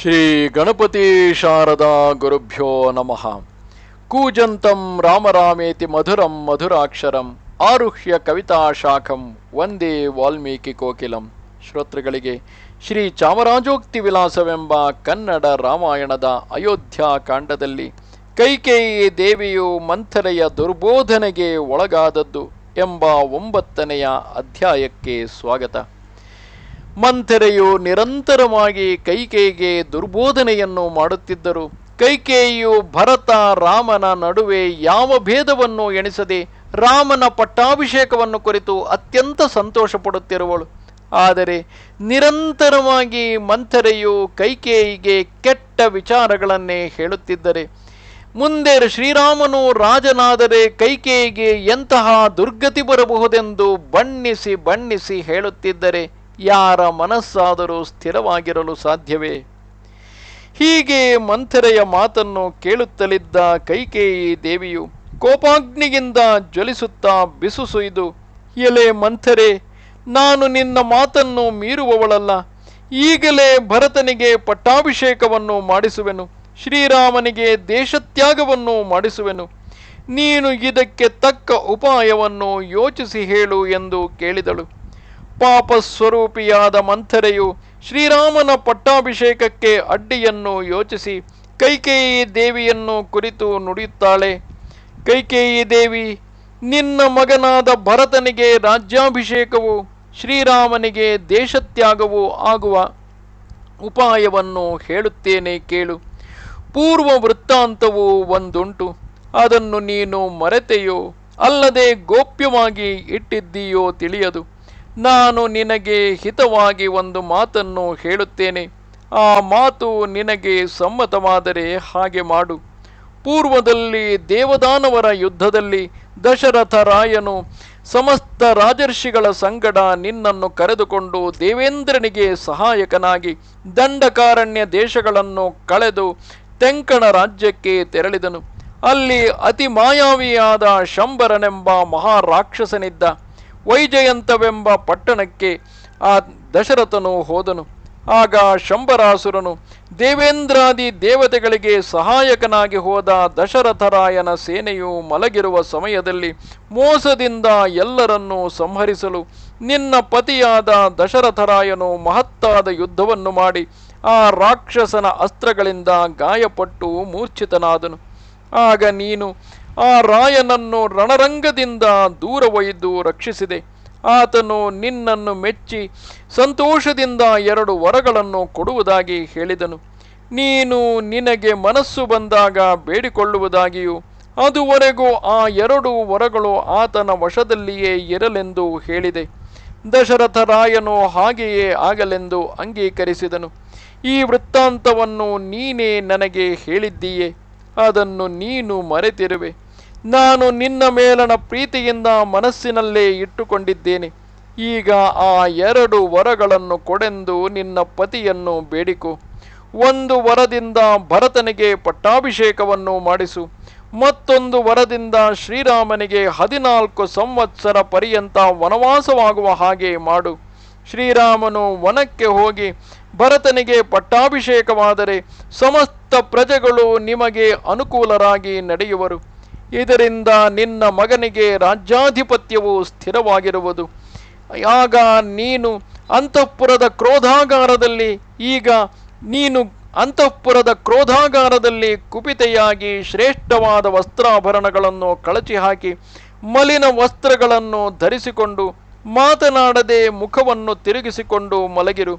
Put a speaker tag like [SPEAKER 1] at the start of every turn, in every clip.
[SPEAKER 1] ಶ್ರೀ ಗಣಪತಿ ಶಾರದಾ ಗುರುಭ್ಯೋ ನಮಃ. ಕೂಜಂತಂ ರಾಮರಾಮೇತಿ ಮಧುರಂ ಮಧುರಾಕ್ಷರಂ ಆರುಹ್ಯ ಕವಿತಾ ಶಾಖಂ ವಂದೇ ವಾಲ್ಮೀಕಿ ಕೋಕಿಲಂ. ಶ್ರೋತೃಗಳಿಗೆ ಶ್ರೀ ಚಾಮರಾಜೋಕ್ತಿ ವಿಲಾಸವೆಂಬ ಕನ್ನಡ ರಾಮಾಯಣದ ಅಯೋಧ್ಯ ಕಾಂಡದಲ್ಲಿ ಕೈಕೇಯಿ ದೇವಿಯು ಮಂಥರೆಯ ದುರ್ಬೋಧನೆಗೆ ಒಳಗಾದದ್ದು ಎಂಬ ಒಂಬತ್ತನೆಯ ಅಧ್ಯಾಯಕ್ಕೆ ಸ್ವಾಗತ. ಮಂಥರೆಯು ನಿರಂತರವಾಗಿ ಕೈಕೇಯಿಗೆ ದುರ್ಬೋಧನೆಯನ್ನು ಮಾಡುತ್ತಿದ್ದರು. ಕೈಕೇಯಿಯು ಭರತ ರಾಮನ ನಡುವೆ ಯಾವ ಭೇದವನ್ನು ಎಣಿಸದೆ ರಾಮನ ಪಟ್ಟಾಭಿಷೇಕವನ್ನು ಕುರಿತು ಅತ್ಯಂತ ಸಂತೋಷ ಪಡುತ್ತಿರುವಳು ಆದರೆ ನಿರಂತರವಾಗಿ ಮಂಥರೆಯು ಕೈಕೇಯಿಗೆ ಕೆಟ್ಟ ವಿಚಾರಗಳನ್ನೇ ಹೇಳುತ್ತಿದ್ದರೆ. ಮುಂದೆ ಶ್ರೀರಾಮನು ರಾಜನಾದರೆ ಕೈಕೇಯಿಗೆ ಎಂತಹ ದುರ್ಗತಿ ಬರಬಹುದೆಂದು ಬಣ್ಣಿಸಿ ಬಣ್ಣಿಸಿ ಹೇಳುತ್ತಿದ್ದರೆ ಯಾರ ಮನಸ್ಸಾದರೂ ಸ್ಥಿರವಾಗಿರಲು ಸಾಧ್ಯವೇ? ಹೀಗೆ ಮಂಥರೆಯ ಮಾತನ್ನು ಕೇಳುತ್ತಲಿದ್ದ ಕೈಕೇಯಿ ದೇವಿಯು ಕೋಪಾಗ್ನಿಗಿಂದ ಜ್ವಲಿಸುತ್ತಾ ಬಿಸು ಸುಯ್ದು ಎಲೆ ಮಂಥರೆ, ನಾನು ನಿನ್ನ ಮಾತನ್ನು ಮೀರುವವಳಲ್ಲ. ಈಗಲೇ ಭರತನಿಗೆ ಪಟ್ಟಾಭಿಷೇಕವನ್ನು ಮಾಡಿಸುವೆನು, ಶ್ರೀರಾಮನಿಗೆ ದೇಶತ್ಯಾಗವನ್ನು ಮಾಡಿಸುವೆನು. ನೀನು ಇದಕ್ಕೆ ತಕ್ಕ ಉಪಾಯವನ್ನು ಯೋಚಿಸಿ ಹೇಳು ಎಂದು ಕೇಳಿದಳು. ಪಾಪ ಸ್ವರೂಪಿಯಾದ ಮಂಥರೆಯು ಶ್ರೀರಾಮನ ಪಟ್ಟಾಭಿಷೇಕಕ್ಕೆ ಅಡ್ಡಿಯನ್ನು ಯೋಚಿಸಿ ಕೈಕೇಯಿ ದೇವಿಯನ್ನು ಕುರಿತು ನುಡಿಯುತ್ತಾಳೆ. ಕೈಕೇಯಿ ದೇವಿ, ನಿನ್ನ ಮಗನಾದ ಭರತನಿಗೆ ರಾಜ್ಯಾಭಿಷೇಕವು, ಶ್ರೀರಾಮನಿಗೆ ದೇಶತ್ಯಾಗವು ಆಗುವ ಉಪಾಯವನ್ನು ಹೇಳುತ್ತೇನೆ ಕೇಳು. ಪೂರ್ವ ವೃತ್ತಾಂತವು ಒಂದುಂಟು. ಅದನ್ನು ನೀನು ಮರೆತೆಯೋ, ಅಲ್ಲದೆ ಗೋಪ್ಯವಾಗಿ ಇಟ್ಟಿದ್ದೀಯೋ ತಿಳಿಯದು. ನಾನು ನಿನಗೆ ಹಿತವಾಗಿ ಒಂದು ಮಾತನ್ನು ಹೇಳುತ್ತೇನೆ. ಆ ಮಾತು ನಿನಗೆ ಸಮ್ಮತವಾದರೆ ಹಾಗೆ ಮಾಡು. ಪೂರ್ವದಲ್ಲಿ ದೇವದಾನವರ ಯುದ್ಧದಲ್ಲಿ ದಶರಥ ರಾಯನು ಸಮಸ್ತ ರಾಜರ್ಷಿಗಳ ಸಂಗಡ ನಿನ್ನನ್ನು ಕರೆದುಕೊಂಡು ದೇವೇಂದ್ರನಿಗೆ ಸಹಾಯಕನಾಗಿ ದಂಡಕಾರಣ್ಯ ದೇಶಗಳನ್ನು ಕಳೆದು ತೆಂಕಣ ರಾಜ್ಯಕ್ಕೆ ತೆರಳಿದನು. ಅಲ್ಲಿ ಅತಿ ಮಾಯಾವಿಯಾದ ಶಂಬರನೆಂಬ ಮಹಾರಾಕ್ಷಸನಿದ್ದ. ವೈಜಯಂತವೆಂಬ ಪಟ್ಟಣಕ್ಕೆ ಆ ದಶರಥನು ಹೋದನು. ಆಗ ಶಂಬರಾಸುರನು ದೇವೇಂದ್ರಾದಿ ದೇವತೆಗಳಿಗೆ ಸಹಾಯಕನಾಗಿ ಹೋದ ದಶರಥರಾಯನ ಸೇನೆಯು ಮಲಗಿರುವ ಸಮಯದಲ್ಲಿ ಮೋಸದಿಂದ ಎಲ್ಲರನ್ನೂ ಸಂಹರಿಸಲು ನಿನ್ನ ಪತಿಯಾದ ದಶರಥರಾಯನು ಮಹತ್ತಾದ ಯುದ್ಧವನ್ನು ಮಾಡಿ ಆ ರಾಕ್ಷಸನ ಅಸ್ತ್ರಗಳಿಂದ ಗಾಯಪಟ್ಟು ಮೂರ್ಛಿತನಾದನು. ಆಗ ನೀನು ಆ ರಾಯನನ್ನು ರಣರಂಗದಿಂದ ದೂರ ಒಯ್ದು ರಕ್ಷಿಸಿದೆ. ಆತನು ನಿನ್ನನ್ನು ಮೆಚ್ಚಿ ಸಂತೋಷದಿಂದ ಎರಡು ವರಗಳನ್ನು ಕೊಡುವುದಾಗಿ ಹೇಳಿದನು. ನೀನು ನಿನಗೆ ಮನಸ್ಸು ಬಂದಾಗ ಬೇಡಿಕೊಳ್ಳುವುದಾಗಿಯೂ, ಅದುವರೆಗೂ ಆ ಎರಡು ವರಗಳು ಆತನ ವಶದಲ್ಲಿಯೇ ಇರಲೆಂದು ಹೇಳಿದೆ. ದಶರಥ ರಾಯನು ಹಾಗೆಯೇ ಆಗಲೆಂದು ಅಂಗೀಕರಿಸಿದನು. ಈ ವೃತ್ತಾಂತವನ್ನು ನೀನೇ ನನಗೆ ಹೇಳಿದ್ದೀಯೇ. ಅದನ್ನು ನೀನು ಮರೆತಿರುವೆ. ನಾನು ನಿನ್ನ ಮೇಲನ ಪ್ರೀತಿಯಿಂದ ಮನಸ್ಸಿನಲ್ಲೇ ಇಟ್ಟುಕೊಂಡಿದ್ದೇನೆ. ಈಗ ಆ ಎರಡು ವರಗಳನ್ನು ಕೊಡೆಂದು ನಿನ್ನ ಪತಿಯನ್ನು ಬೇಡಿಕೊ. ಒಂದು ವರದಿಂದ ಭರತನಿಗೆ ಪಟ್ಟಾಭಿಷೇಕವನ್ನು ಮಾಡಿಸು. ಮತ್ತೊಂದು ವರದಿಂದ ಶ್ರೀರಾಮನಿಗೆ ಹದಿನಾಲ್ಕು ಸಂವತ್ಸರ ಪರ್ಯಂತ ವನವಾಸವಾಗುವ ಹಾಗೆ ಮಾಡು. ಶ್ರೀರಾಮನು ವನಕ್ಕೆ ಹೋಗಿ ಭರತನಿಗೆ ಪಟ್ಟಾಭಿಷೇಕವಾದರೆ ಸಮಸ್ತ ಪ್ರಜೆಗಳು ನಿಮಗೆ ಅನುಕೂಲರಾಗಿ ನಡೆಯುವರು. ಇದರಿಂದ ನಿನ್ನ ಮಗನಿಗೆ ರಾಜ್ಯಾಧಿಪತ್ಯವು ಸ್ಥಿರವಾಗಿರುವುದು. ಆಗ ನೀನು ಅಂತಃಪುರದ ಕ್ರೋಧಾಗಾರದಲ್ಲಿ, ಈಗ ನೀನು ಅಂತಃಪುರದ ಕ್ರೋಧಾಗಾರದಲ್ಲಿ ಕುಪಿತೆಯಾಗಿ ಶ್ರೇಷ್ಠವಾದ ವಸ್ತ್ರಾಭರಣಗಳನ್ನು ಕಳಚಿ ಹಾಕಿ ಮಲಿನ ವಸ್ತ್ರಗಳನ್ನು ಧರಿಸಿಕೊಂಡು, ಮಾತನಾಡದೆ ಮುಖವನ್ನು ತಿರುಗಿಸಿಕೊಂಡು ಮಲಗಿರು.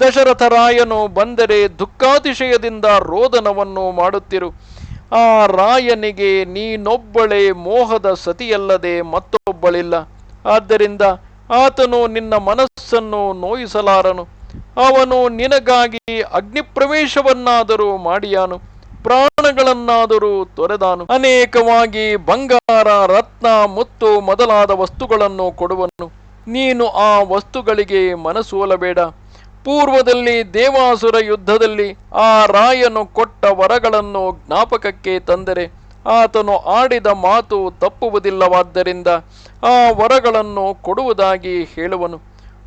[SPEAKER 1] ದಶರಥರಾಯನು ಬಂದರೆ ದುಃಖಾತಿಶಯದಿಂದ ರೋದನವನ್ನು ಮಾಡುತ್ತಿರು. ಆ ರಾಯನಿಗೆ ನೀನೊಬ್ಬಳೇ ಮೋಹದ ಸತಿಯಲ್ಲದೆ ಮತ್ತೊಬ್ಬಳಿಲ್ಲ. ಆದ್ದರಿಂದ ಆತನು ನಿನ್ನ ಮನಸ್ಸನ್ನು ನೋಯಿಸಲಾರನು. ಅವನು ನಿನಗಾಗಿ ಅಗ್ನಿಪ್ರವೇಶವನ್ನಾದರೂ ಮಾಡಿಯಾನು. ಪ್ರಾಣಗಳನ್ನಾದರೂ ತೊರೆದಾನು. ಅನೇಕವಾಗಿ ಬಂಗಾರ, ರತ್ನ, ಮುತ್ತು ಮೊದಲಾದ ವಸ್ತುಗಳನ್ನು ಕೊಡುವನು. ನೀನು ಆ ವಸ್ತುಗಳಿಗೆ ಮನಸೋಲಬೇಡ ಪೂರ್ವದಲ್ಲಿ ದೇವಾಸುರ ಯುದ್ಧದಲ್ಲಿ ಆ ರಾಯನು ಕೊಟ್ಟ ವರಗಳನ್ನು ಜ್ಞಾಪಕಕ್ಕೆ ತಂದರೆ ಆತನು ಆಡಿದ ಮಾತು ತಪ್ಪುವುದಿಲ್ಲವಾದ್ದರಿಂದ ಆ ವರಗಳನ್ನು ಕೊಡುವುದಾಗಿ ಹೇಳುವನು.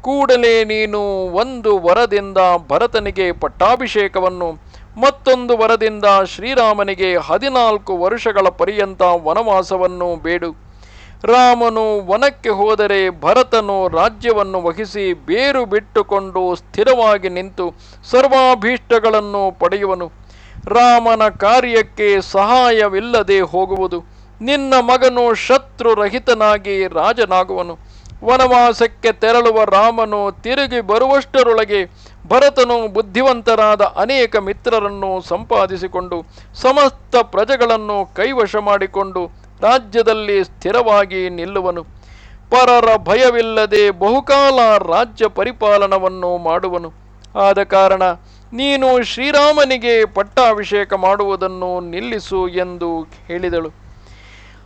[SPEAKER 1] ಕೂಡಲೇ ನೀನು ಒಂದು ವರದಿಂದ ಭರತನಿಗೆ ಪಟ್ಟಾಭಿಷೇಕವನ್ನು, ಮತ್ತೊಂದು ವರದಿಂದ ಶ್ರೀರಾಮನಿಗೆ ಹದಿನಾಲ್ಕು ವರುಷಗಳ ಪರ್ಯಂತ ವನವಾಸವನ್ನು ಬೇಡು. ರಾಮನು ವನಕ್ಕೆ ಹೋದರೆ ಭರತನು ರಾಜ್ಯವನ್ನು ವಹಿಸಿ ಬೇರು ಬಿಟ್ಟುಕೊಂಡು ಸ್ಥಿರವಾಗಿ ನಿಂತು ಸರ್ವಾಭೀಷ್ಟಗಳನ್ನು ಪಡೆಯುವನು. ರಾಮನ ಕಾರ್ಯಕ್ಕೆ ಸಹಾಯವಿಲ್ಲದೆ ಹೋಗುವುದು. ನಿನ್ನ ಮಗನು ಶತ್ರುರಹಿತನಾಗಿ ರಾಜನಾಗುವನು. ವನವಾಸಕ್ಕೆ ತೆರಳುವ ರಾಮನು ತಿರುಗಿ ಬರುವಷ್ಟರೊಳಗೆ ಭರತನು ಬುದ್ಧಿವಂತರಾದ ಅನೇಕ ಮಿತ್ರರನ್ನು ಸಂಪಾದಿಸಿಕೊಂಡು ಸಮಸ್ತ ಪ್ರಜೆಗಳನ್ನು ಕೈವಶ ಮಾಡಿಕೊಂಡು ರಾಜ್ಯದಲ್ಲಿ ಸ್ಥಿರವಾಗಿ ನಿಲ್ಲುವನು. ಪರರ ಭಯವಿಲ್ಲದೆ ಬಹುಕಾಲ ರಾಜ್ಯ ಪರಿಪಾಲನವನ್ನು ಮಾಡುವನು. ಆದ ಕಾರಣ ನೀನು ಶ್ರೀರಾಮನಿಗೆ ಪಟ್ಟಾಭಿಷೇಕ ಮಾಡುವುದನ್ನು ನಿಲ್ಲಿಸು ಎಂದು ಹೇಳಿದಳು.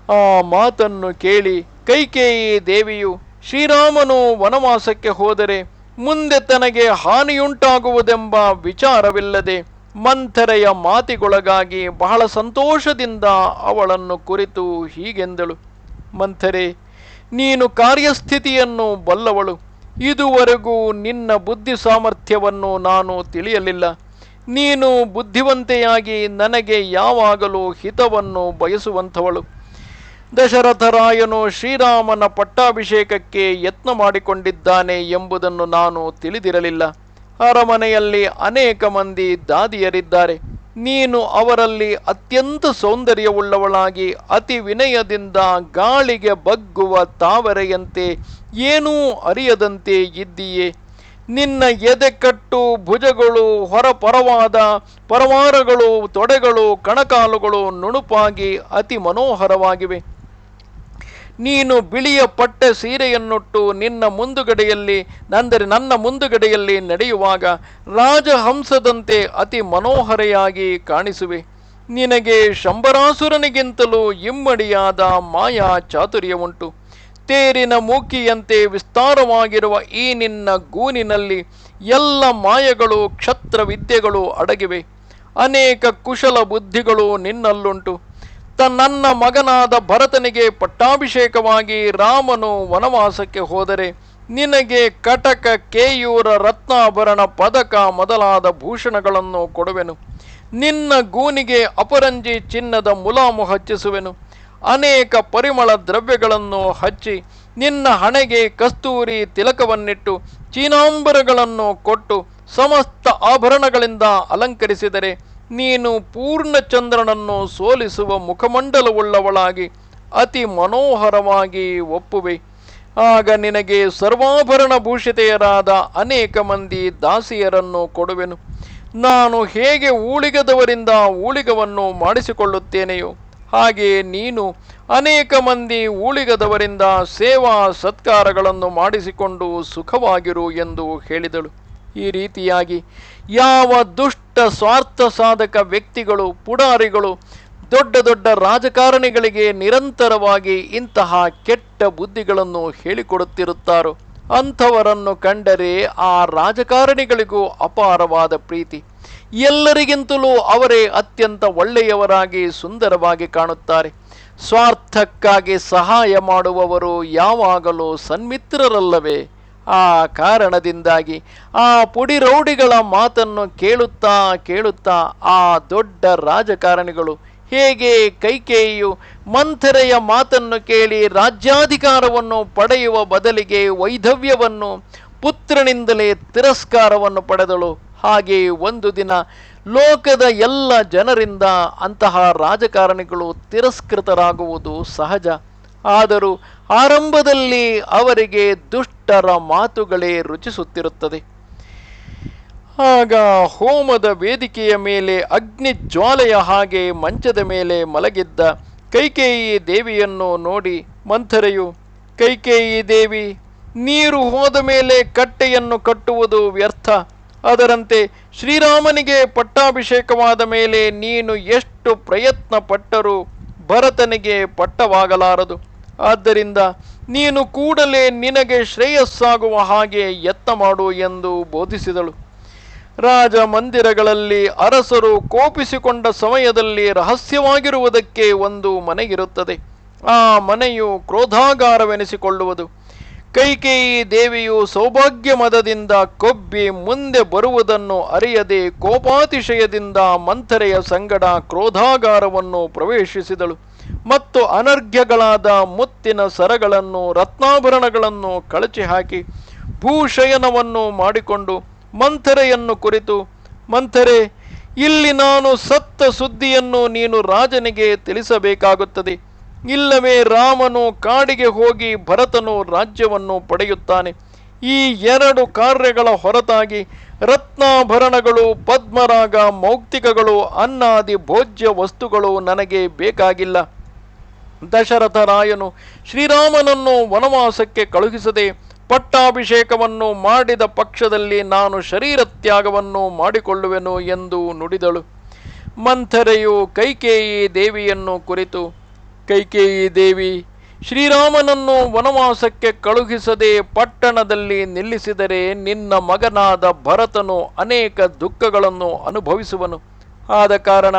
[SPEAKER 1] ಆ ಮಾತನ್ನು ಕೇಳಿ ಕೈಕೇಯಿ ದೇವಿಯು, ಶ್ರೀರಾಮನು ವನವಾಸಕ್ಕೆ ಹೋದರೆ ಮುಂದೆ ತನಗೆ ಹಾನಿಯುಂಟಾಗುವುದೆಂಬ ವಿಚಾರವಿಲ್ಲದೆ ಮಂಥರೆಯ ಮಾತಿಗೊಳಗಾಗಿ ಬಹಳ ಸಂತೋಷದಿಂದ ಅವಳನ್ನು ಕುರಿತು ಹೀಗೆಂದಳು. ಮಂಥರೆ, ನೀನು ಕಾರ್ಯಸ್ಥಿತಿಯನ್ನು ಬಲ್ಲವಳು. ಇದುವರೆಗೂ ನಿನ್ನ ಬುದ್ಧಿ ಸಾಮರ್ಥ್ಯವನ್ನು ನಾನು ತಿಳಿಯಲಿಲ್ಲ. ನೀನು ಬುದ್ಧಿವಂತೆಯಾಗಿ ನನಗೆ ಯಾವಾಗಲೂ ಹಿತವನ್ನು ಬಯಸುವಂಥವಳು. ದಶರಥರಾಯನು ಶ್ರೀರಾಮನ ಪಟ್ಟಾಭಿಷೇಕಕ್ಕೆ ಯತ್ನ ಮಾಡಿಕೊಂಡಿದ್ದಾನೆ ಎಂಬುದನ್ನು ನಾನು ತಿಳಿದಿರಲಿಲ್ಲ. ಅರಮನೆಯಲ್ಲಿ ಅನೇಕ ಮಂದಿ ದಾದಿಯರಿದ್ದಾರೆ. ನೀನು ಅವರಲ್ಲಿ ಅತ್ಯಂತ ಸೌಂದರ್ಯವುಳ್ಳವಳಾಗಿ ಅತಿ ವಿನಯದಿಂದ ಗಾಳಿಗೆ ಬಗ್ಗುವ ತಾವರೆಯಂತೆ ಏನೂ ಅರಿಯದಂತೆ ಇದ್ದೀಯೇ. ನಿನ್ನ ಎದೆಕಟ್ಟು ಭುಜಗಳು ಹೊರಪರವಾದ ಪರವಾರಗಳು ತೊಡೆಗಳು ಕಣಕಾಲುಗಳು ನುಣುಪಾಗಿ ಅತಿ ಮನೋಹರವಾಗಿವೆ. ನೀನು ಬಿಳಿಯ ಪಟ್ಟೆ ಸೀರೆಯನ್ನುಟ್ಟು ನಿನ್ನ ಮುಂದುಗಡೆಯಲ್ಲಿ ಅಂದರೆ ನನ್ನ ಮುಂದುಗಡೆಯಲ್ಲಿ ನಡೆಯುವಾಗ ರಾಜಹಂಸದಂತೆ ಅತಿ ಮನೋಹರೆಯಾಗಿ ಕಾಣಿಸುವೆ. ನಿನಗೆ ಶಂಬರಾಸುರನಿಗಿಂತಲೂ ಇಮ್ಮಡಿಯಾದ ಮಾಯಾ ಚಾತುರ್ಯವುಂಟು. ತೇರಿನ ಮೂಕಿಯಂತೆ ವಿಸ್ತಾರವಾಗಿರುವ ಈ ನಿನ್ನ ಗೂನಿನಲ್ಲಿ ಎಲ್ಲ ಮಾಯಗಳು ಕ್ಷತ್ರ ವಿದ್ಯೆಗಳು ಅಡಗಿವೆ. ಅನೇಕ ಕುಶಲ ಬುದ್ಧಿಗಳು ನಿನ್ನಲ್ಲುಂಟು. ನನ್ನ ಮಗನಾದ ಭರತನಿಗೆ ಪಟ್ಟಾಭಿಷೇಕವಾಗಿ ರಾಮನು ವನವಾಸಕ್ಕೆ ಹೋದರೆ ನಿನಗೆ ಕಟಕ, ಕೇಯೂರ, ರತ್ನಾಭರಣ ಪದಕ ಮೊದಲಾದ ಭೂಷಣಗಳನ್ನು ಕೊಡುವೆನು. ನಿನ್ನ ಗೂನಿಗೆ ಅಪರಂಜಿ ಚಿನ್ನದ ಮುಲಾಮು ಹಚ್ಚಿಸುವೆನು. ಅನೇಕ ಪರಿಮಳ ದ್ರವ್ಯಗಳನ್ನು ಹಚ್ಚಿ ನಿನ್ನ ಹಣೆಗೆ ಕಸ್ತೂರಿ ತಿಲಕವನ್ನಿಟ್ಟು ಚೀನಾಂಬರಗಳನ್ನು ಕೊಟ್ಟು ಸಮಸ್ತ ಆಭರಣಗಳಿಂದ ಅಲಂಕರಿಸಿದರೆ ನೀನು ಪೂರ್ಣಚಂದ್ರನನ್ನು ಸೋಲಿಸುವ ಮುಖಮಂಡಲವುಳ್ಳವಳಾಗಿ ಅತಿ ಮನೋಹರವಾಗಿ ಒಪ್ಪುವೆ. ಆಗ ನಿನಗೆ ಸರ್ವಾಭರಣ ಭೂಷಿತೆಯರಾದ ಅನೇಕ ಮಂದಿ ದಾಸಿಯರನ್ನು ಕೊಡುವೆನು. ನಾನು ಹೇಗೆ ಊಳಿಗದವರಿಂದ ಊಳಿಗವನ್ನು ಮಾಡಿಸಿಕೊಳ್ಳುತ್ತೇನೆಯೋ, ಹಾಗೆ ನೀನು ಅನೇಕ ಮಂದಿ ಊಳಿಗದವರಿಂದ ಸೇವಾ ಸತ್ಕಾರಗಳನ್ನು ಮಾಡಿಸಿಕೊಂಡು ಸುಖವಾಗಿರು ಎಂದು ಹೇಳಿದಳು. ಈ ರೀತಿಯಾಗಿ ಯಾವ ದುಷ್ಟ ಸ್ವಾರ್ಥ ಸಾಧಕ ವ್ಯಕ್ತಿಗಳು, ಪುಡಾರಿಗಳು, ದೊಡ್ಡ ದೊಡ್ಡ ರಾಜಕಾರಣಿಗಳಿಗೆ ನಿರಂತರವಾಗಿ ಇಂತಹ ಕೆಟ್ಟ ಬುದ್ಧಿಗಳನ್ನು ಹೇಳಿಕೊಡುತ್ತಿರುತ್ತಾರೋ ಅಂಥವರನ್ನು ಕಂಡರೆ ಆ ರಾಜಕಾರಣಿಗಳಿಗೂ ಅಪಾರವಾದ ಪ್ರೀತಿ. ಎಲ್ಲರಿಗಿಂತಲೂ ಅವರೇ ಅತ್ಯಂತ ಒಳ್ಳೆಯವರಾಗಿ ಸುಂದರವಾಗಿ ಕಾಣುತ್ತಾರೆ. ಸ್ವಾರ್ಥಕ್ಕಾಗಿ ಸಹಾಯ ಮಾಡುವವರು ಯಾವಾಗಲೂ ಸನ್ಮಿತ್ರರಲ್ಲವೇ? ಆ ಕಾರಣದಿಂದಾಗಿ ಆ ಪುಡಿ ರೌಡಿಗಳ ಮಾತನ್ನು ಕೇಳುತ್ತಾ ಕೇಳುತ್ತಾ ಆ ದೊಡ್ಡ ರಾಜಕಾರಣಿಗಳು ಹೇಗೆ ಕೈಕೇಯಿಯು ಮಂಥರೆಯ ಮಾತನ್ನು ಕೇಳಿ ರಾಜ್ಯಾಧಿಕಾರವನ್ನು ಪಡೆಯುವ ಬದಲಿಗೆ ವೈಧವ್ಯವನ್ನು ಪುತ್ರನಿಂದಲೇ ತಿರಸ್ಕಾರವನ್ನು ಪಡೆದಳು. ಹಾಗೆ ಒಂದು ದಿನ ಲೋಕದ ಎಲ್ಲ ಜನರಿಂದ ಅಂತಹ ರಾಜಕಾರಣಿಗಳು ತಿರಸ್ಕೃತರಾಗುವುದು ಸಹಜ. ಆದರೂ ಆರಂಭದಲ್ಲಿ ಅವರಿಗೆ ದುಷ್ಟರ ಮಾತುಗಳೇ ರುಚಿಸುತ್ತಿರುತ್ತದೆ. ಆಗ ಹೋಮದ ವೇದಿಕೆಯ ಮೇಲೆ ಅಗ್ನಿ ಜ್ವಾಲೆಯ ಹಾಗೆ ಮಂಚದ ಮೇಲೆ ಮಲಗಿದ್ದ ಕೈಕೇಯಿ ದೇವಿಯನ್ನು ನೋಡಿ ಮಂಥರೆಯು, ಕೈಕೇಯಿ ದೇವಿ, ನೀರು ಹೋದ ಮೇಲೆ ಕಟ್ಟೆಯನ್ನು ಕಟ್ಟುವುದು ವ್ಯರ್ಥ. ಅದರಂತೆ ಶ್ರೀರಾಮನಿಗೆ ಪಟ್ಟಾಭಿಷೇಕವಾದ ಮೇಲೆ ನೀನು ಎಷ್ಟು ಪ್ರಯತ್ನ ಪಟ್ಟರೂ ಭರತನಿಗೆ ಪಟ್ಟವಾಗಲಾರದು. ಆದ್ದರಿಂದ ನೀನು ಕೂಡಲೇ ನಿನಗೆ ಶ್ರೇಯಸ್ಸಾಗುವ ಹಾಗೆ ಯತ್ನ ಮಾಡು ಎಂದು ಬೋಧಿಸಿದಳು. ರಾಜ ಮಂದಿರಗಳಲ್ಲಿ ಅರಸರು ಕೋಪಿಸಿಕೊಂಡ ಸಮಯದಲ್ಲಿ ರಹಸ್ಯವಾಗಿರುವುದಕ್ಕೆ ಒಂದು ಮನೆಗಿರುತ್ತದೆ ಆ ಮನೆಯು ಕ್ರೋಧಾಗಾರವೆನಿಸಿಕೊಳ್ಳುವುದು. ಕೈಕೇಯಿ ದೇವಿಯು ಸೌಭಾಗ್ಯ ಮದದಿಂದ ಕೊಬ್ಬಿ ಮುಂದೆ ಬರುವುದನ್ನು ಅರಿಯದೆ ಕೋಪಾತಿಶಯದಿಂದ ಮಂಥರೆಯ ಸಂಗಡ ಕ್ರೋಧಾಗಾರವನ್ನು ಪ್ರವೇಶಿಸಿದಳು. ಮತ್ತು ಅನರ್ಘ್ಯಗಳಾದ ಮುತ್ತಿನ ಸರಗಳನ್ನು, ರತ್ನಾಭರಣಗಳನ್ನು ಕಳಚಿ ಹಾಕಿ ಭೂಶಯನವನ್ನು ಮಾಡಿಕೊಂಡು ಮಂಥರೆಯನ್ನು ಕುರಿತು, ಮಂಥರೆ, ಇಲ್ಲಿ ನಾನು ಸತ್ತ ಸುದ್ದಿಯನ್ನು ನೀನು ರಾಜನಿಗೆ ತಿಳಿಸಬೇಕಾಗುತ್ತದೆ. ಇಲ್ಲವೇ ರಾಮನು ಕಾಡಿಗೆ ಹೋಗಿ ಭರತನು ರಾಜ್ಯವನ್ನು ಪಡೆಯುತ್ತಾನೆ. ಈ ಎರಡು ಕಾರ್ಯಗಳ ಹೊರತಾಗಿ ರತ್ನಾಭರಣಗಳು, ಪದ್ಮರಾಗ, ಮೌಕ್ತಿಕಗಳು, ಅನ್ನಾದಿ ಭೋಜ್ಯ ವಸ್ತುಗಳು ನನಗೆ ಬೇಕಾಗಿಲ್ಲ. ದಶರಥ ರಾಯನು ಶ್ರೀರಾಮನನ್ನು ವನವಾಸಕ್ಕೆ ಕಳುಹಿಸದೆ ಪಟ್ಟಾಭಿಷೇಕವನ್ನು ಮಾಡಿದ ಪಕ್ಷದಲ್ಲಿ ನಾನು ಶರೀರ ತ್ಯಾಗವನ್ನು ಮಾಡಿಕೊಳ್ಳುವೆನು ಎಂದು ನುಡಿದಳು. ಮಂಥರೆಯು ಕೈಕೇಯಿ ದೇವಿಯನ್ನು ಕುರಿತು, ಕೈಕೇಯಿ ದೇವಿ, ಶ್ರೀರಾಮನನ್ನು ವನವಾಸಕ್ಕೆ ಕಳುಹಿಸದೆ ಪಟ್ಟಣದಲ್ಲಿ ನಿಲ್ಲಿಸಿದರೆ ನಿನ್ನ ಮಗನಾದ ಭರತನು ಅನೇಕ ದುಃಖಗಳನ್ನು ಅನುಭವಿಸುವನು. ಆದ ಕಾರಣ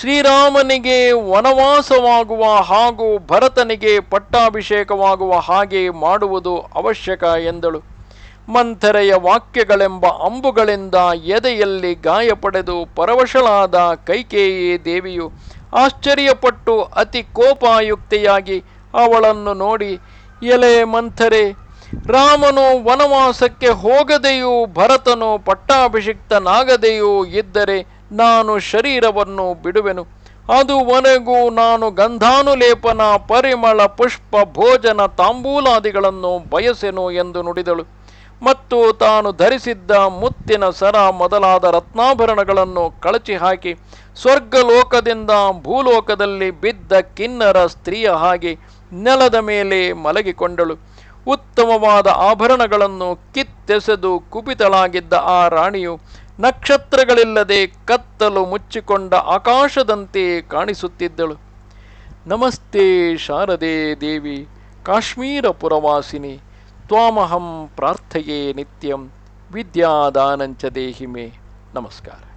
[SPEAKER 1] ಶ್ರೀರಾಮನಿಗೆ ವನವಾಸವಾಗುವ ಹಾಗೂ ಭರತನಿಗೆ ಪಟ್ಟಾಭಿಷೇಕವಾಗುವ ಹಾಗೆ ಮಾಡುವುದು ಅವಶ್ಯಕ ಎಂದಳು. ಮಂಥರೆಯ ವಾಕ್ಯಗಳೆಂಬ ಅಂಬುಗಳಿಂದ ಎದೆಯಲ್ಲಿ ಗಾಯಪಡೆದು ಪರವಶಳಾದ ಕೈಕೇಯಿ ದೇವಿಯು ಆಶ್ಚರ್ಯಪಟ್ಟು ಅತಿ ಕೋಪಾಯುಕ್ತೆಯಾಗಿ ಅವಳನ್ನು ನೋಡಿ, ಎಲೆ ಮಂಥರೆ, ರಾಮನು ವನವಾಸಕ್ಕೆ ಹೋಗದೆಯೂ ಭರತನು ಪಟ್ಟಾಭಿಷಿಕ್ತನಾಗದೆಯೂ ಇದ್ದರೆ ನಾನು ಶರೀರವನ್ನು ಬಿಡುವೆನು. ಅದುವರೆಗೂ ನಾನು ಗಂಧಾನುಲೇಪನ, ಪರಿಮಳ, ಪುಷ್ಪ, ಭೋಜನ, ತಾಂಬೂಲಾದಿಗಳನ್ನು ಬಯಸೆನು ಎಂದು ನುಡಿದಳು. ಮತ್ತು ತಾನು ಧರಿಸಿದ್ದ ಮುತ್ತಿನ ಸರ ಮೊದಲಾದ ರತ್ನಾಭರಣಗಳನ್ನು ಕಳಚಿ ಹಾಕಿ ಸ್ವರ್ಗಲೋಕದಿಂದ ಭೂಲೋಕದಲ್ಲಿ ಬಿದ್ದ ಕಿನ್ನರ ಸ್ತ್ರೀಯ ಹಾಗೆ ನೆಲದ ಮೇಲೆ ಮಲಗಿಕೊಂಡಳು. ಉತ್ತಮವಾದ ಆಭರಣಗಳನ್ನು ಕಿತ್ತೆಸೆದು ಕುಪಿತಳಾಗಿದ್ದ ಆ ರಾಣಿಯು ನಕ್ಷತ್ರಗಳಿಲ್ಲದೆ ಕತ್ತಲು ಮುಚ್ಚಿಕೊಂಡ ಆಕಾಶದಂತೆ ಕಾಣಿಸುತ್ತಿದ್ದಳು. ನಮಸ್ತೆ ಶಾರದೆ ದೇವಿ ಕಾಶ್ಮೀರ ಪುರವಾಸಿನಿ ತ್ವಾಮಹಂ ಪ್ರಾರ್ಥಯೇ ನಿತ್ಯಂ, ವಿದ್ಯಾದಾನಂಚ ದೇಹಿಮೆ. ನಮಸ್ಕಾರ.